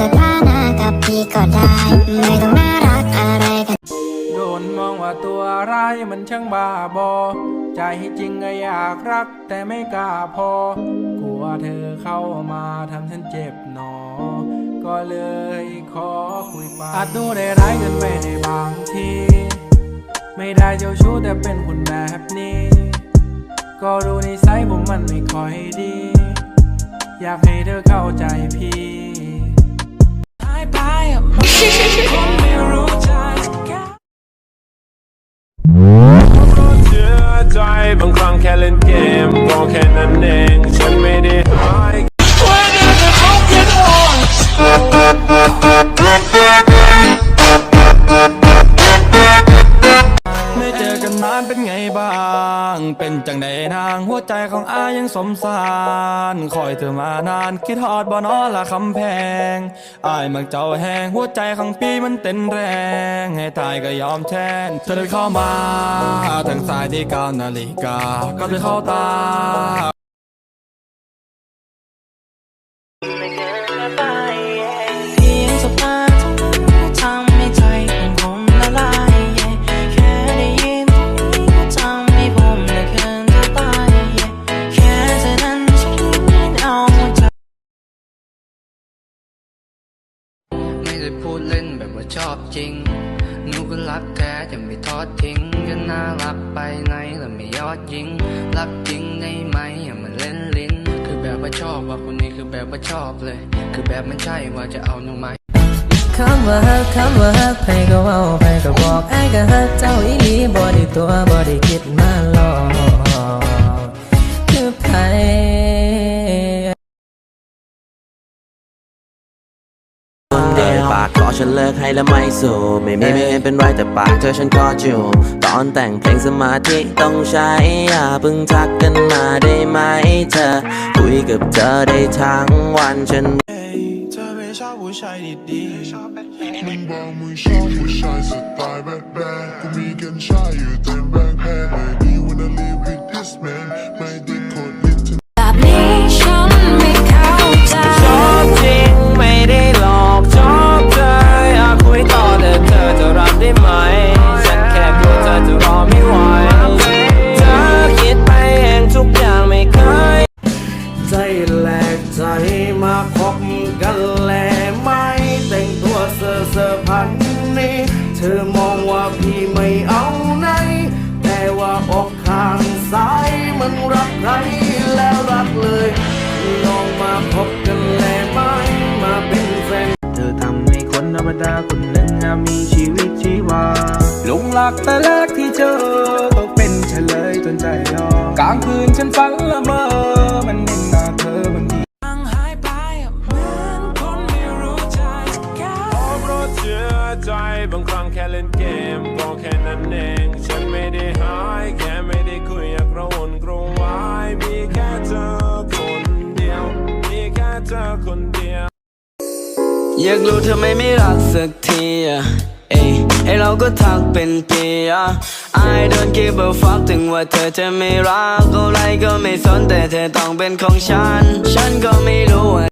สถานะกับพี่ก็ได้ ไม่ต้องน่ารักอะไรกัน โดนมองว่าตัวร้ายมันช่างบ้าบอ ใจจริงก็อยากรักแต่ไม่กล้าพอ กลัวเธอเข้ามาทำฉันเจ็บหนอ ก็เลยขอคุยไปอาจดูได้ร้ายกันไปในบางที ไม่ได้เจ้าชู้แต่เป็นคนแบบนี้ ก็ดูในิสัยผมมันไม่ค่อยดี อยากให้เธอเข้าใจพี่ ไม่เจอกันนานเป็นไงบ้าง เป็นจังใดนางหัวใจของอายังสมสารคอยเธอมานานคิดฮอดบ่นอละคำแพงอายมักเจ้าแหงหัวใจของพี่มันเต้นแรง ให้ตายก็ยอมแทนเธอเดินเข้ามาทางสายที่เก้านาฬิกาก็จะเข้าตา ได้พูดเล่นแบบว่าชอบจริง หนูก็รักแท้จะไม่ทอดทิ้งจะน่ารักไปไหนและไม่ยอดยิง รักจริงได้ไหมอย่ามาเล่นลิ้น คือแบบว่าชอบว่าคนนี้คือแบบว่าชอบเลย คือแบบมันใช่ว่าจะเอาหนูไหมคำว่าฮักคำว่าฮักไผก็เว้าไผก็บอกไอ้ก็ฮักเจ้าอีหลีบ่ได้ตัวบ่ได้คิดมาหลอก ฉันเลิกให้แล้วไม่สู้ไม่มีไม่เห็นเป็นไรแต่ปากเธอฉันก็จูบตอนแต่งเพลงสมาธิต้องใช้อย่าเพิ่งทักกันมาได้ไหมเธอ คุยกับเธอได้ทั้งวันฉันเธอไม่ชอบผู้ชายดีๆมึงบอกมึงชอบผู้ชายสไตล์แบดแบดกูมีกัญชาอยู่เต็มแบงค์แพ ร์เซอร์พันนี้ เธอมองว่าพี่ไม่เอาไหน แต่ว่าอกข้างซ้ายมันรักใครแล้วรักเลยลองมาพบกันแลไหมมาเป็นแฟน เธอทำให้คนธรรมดาคนหนึ่งมีชีวิตชีวาหลงรักแต่แรกที่เจอก็เป็นเฉลยจนใจยอมกลางคืนฉันฝันละเมอ บางครั้งแค่เล่นเกมก็แค่นั้นเอง ฉันไม่ได้หายแค่ไม่ได้คุยอยากระวนกระวายมีแค่เธอคนเดียว มีแค่เธอคนเดียว อยากรู้ทำไมไม่รักสักทีอะเอ้ยไอเราก็ทักเป็นปีอะ I don't give a fuck ถึงว่าเธอจะไม่รักอะไรก็ไม่สนแต่เธอต้องเป็นของฉัน ฉันก็ไม่รู้ว่า